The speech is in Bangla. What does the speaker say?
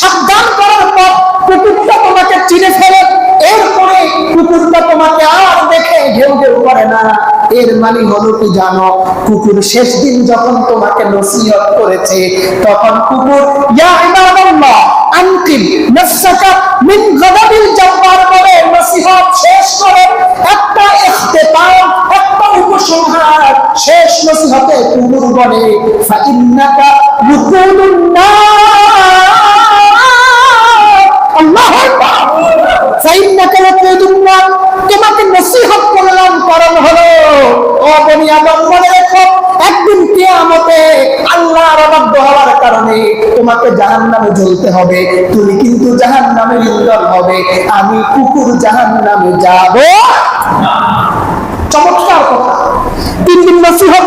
সাবধান করার পর কুকুরটা তোমাকে চিনে ফেলে, এরপরে কুকুরটা তোমাকে আর দেখে করে না। এর মানে হলো কি জানো? কুকুর শেষ দিন যখন তোমাকে নসিহত করেছে, তখন কুকুর, ইয়া ইবাদাল্লাহ মিন গাদাবিল জাব্বার বলে নসিহত শেষ করে। একটা ইখতিতাম একটা উপসংহার শেষ নসিহতে কুকুর বলে ফাইন্নাকা রুকুলুন নার তোমাকে নসিহত করলাম কারণ হলো একদিন কিয়ামতে অবাধ্য হওয়ার কারণে তোমাকে জাহান্নামে জ্বলতে হবে, তুমি কিন্তু জাহান্নামে ইন্ধন হবে, আমি কুকুর জাহান্নামে যাব। চমৎকার কথা। তিন দিন নসিহত